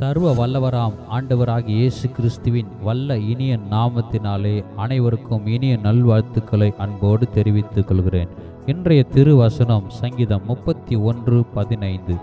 சர்வ வல்லவராம் ஆண்டவராகிய இயேசு கிறிஸ்துவின் வல்ல இனிய நாமத்தினாலே அனைவருக்கும் இனிய நல்வாழ்த்துக்களை அன்போடு தெரிவித்துக் கொள்கிறேன். இன்றைய திருவசனம் சங்கீதம் முப்பத்தி ஒன்று பதினைந்து.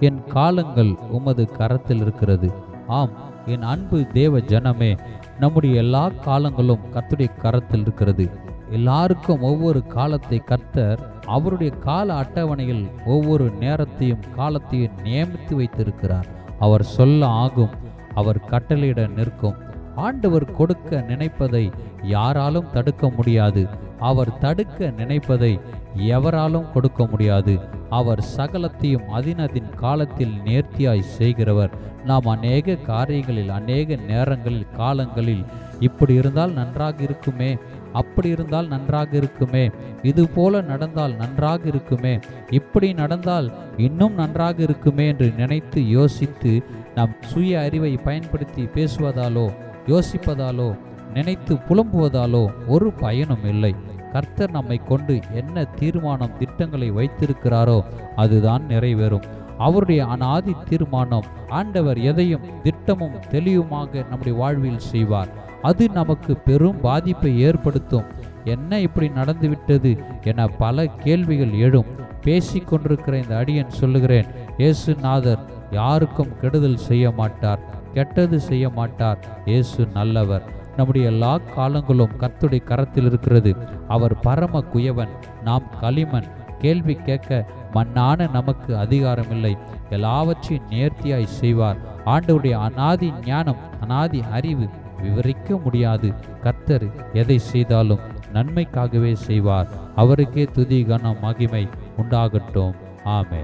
என் காலங்கள் உமது கரத்தில் இருக்கிறது. ஆம் என் அன்பு தேவ ஜனமே நம்முடைய எல்லா காலங்களும் கத்துடைய கரத்தில் இருக்கிறது. எல்லாருக்கும் ஒவ்வொரு காலத்தை கர்த்தர் அவருடைய கால அட்டவணையில் ஒவ்வொரு நேரத்தையும் காலத்தையும் நியமித்து வைத்திருக்கிறார். அவர் சொல்ல ஆகும் அவர் கட்டளையிட நிற்கும். ஆண்டவர் கொடுக்க நினைப்பதை யாராலும் தடுக்க முடியாது. அவர் தடுக்க நினைப்பதை எவராலும் கொடுக்க முடியாது. அவர் சகலத்தையும் அதினதின் காலத்தில் நேர்த்தியாய் செய்கிறவர். நாம் அநேக காரியங்களில் அநேக நேரங்களில் காலங்களில் இப்படி இருந்தால் நன்றாக இருக்குமே. அப்படி இருந்தால் நன்றாக இருக்குமே. இது போல நடந்தால் நன்றாக இருக்குமே. இப்படி நடந்தால் இன்னும் நன்றாக இருக்குமே என்று நினைத்து யோசித்து நம் சுய அறிவை பயன்படுத்தி பேசுவதாலோ யோசிப்பதாலோ நினைத்து புலம்புவதாலோ ஒரு பயனும் இல்லை. கர்த்தர் நம்மை கொண்டு என்ன தீர்மானம் திட்டங்களை வைத்திருக்கிறாரோ அதுதான் நிறைவேறும். அவருடைய அனாதி தீர்மானம் ஆண்டவர் எதையும் திட்டமும் தெளிவுமாக நம்முடைய வாழ்வில் செய்வார். அது நமக்கு பெரும் பாதிப்பை ஏற்படுத்தும். என்ன இப்படி நடந்துவிட்டது என பல கேள்விகள் எழும். பேசி கொண்டிருக்கிற இந்த அடியன் சொல்லுகிறேன் இயேசுநாதர் யாருக்கும் கெடுதல் செய்ய மாட்டார் கெட்டது செய்ய மாட்டார். இயேசு நல்லவர். நம்முடைய எல்லா காலங்களும் கத்துடைய கரத்தில் இருக்கிறது. அவர் பரம குயவன் நாம் களிமண். கேள்வி கேட்க மண்ணான நமக்கு அதிகாரம் இல்லை எல்லாவற்றையும் நேர்த்தியாய் செய்வார். ஆண்டவுடைய அனாதி ஞானம் அனாதி அறிவு விவரிக்க முடியாது. கர்த்தர் எதை செய்தாலும் நன்மைக்காகவே செய்வார். அவருக்கே துதி கனம் மகிமை உண்டாகட்டும். ஆமே